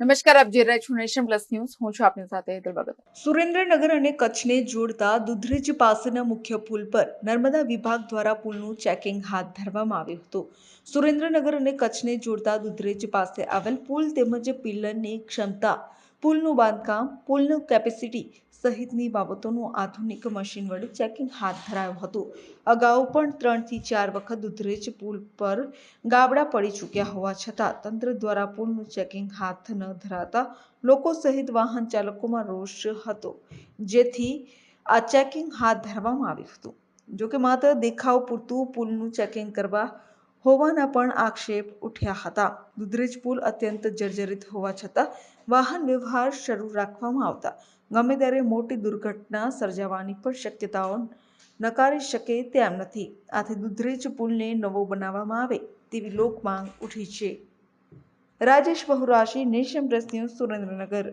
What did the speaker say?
નમસ્કાર, આપ જોઈ રહ્યા છો નેશન પ્લસ ન્યૂઝ. હું છું આપની સાથે હેતલ સુરેન્દ્રનગર અને કચ્છને જોડતા દુધરેજ પાસેના મુખ્ય પુલ પર નર્મદા વિભાગ દ્વારા પુલનું ચેકિંગ હાથ ધરવામાં આવ્યું હતું. સુરેન્દ્રનગર અને કચ્છને જોડતા દુધરેજ પાસે આવેલ પુલ તેમજ પિલ્લરની ક્ષમતા પુલનું બાંધકામ, પુલનું કેપેસિટી સહિતની બાબતોનું આધુનિક મશીન વડે ચેકિંગ હાથ ધરાયું હતું. અગાઉ પણ ત્રણથી ચાર વખત દુધરેજ પુલ પર ગાબડા પડી ચૂક્યા હોવા છતાં તંત્ર દ્વારા પુલનું ચેકિંગ હાથ ન ધરાતા લોકો સહિત વાહન ચાલકોમાં રોષ હતો, જેથી આ ચેકિંગ હાથ ધરવામાં આવ્યું હતું. જોકે માત્ર દેખાવ પૂરતું પુલનું ચેકિંગ કરવા હોવાના પણ આક્ષેપ ઉઠ્યા હતા. દુધરેજ પુલ અત્યંત જર્જરિત હોવા છતાં વાહન વ્યવહાર શરૂ રાખવામાં આવતા. ગમે ત્યારે મોટી દુર્ઘટના સર્જાવાની પણ શક્યતાઓ નકારી શકે તેમ નથી. આથી દુધરેજ પુલને નવો બનાવવામાં આવે તેવી લોકમાંગ ઉઠી છે. Rajesh Bahurashi nation press news Surendranagar.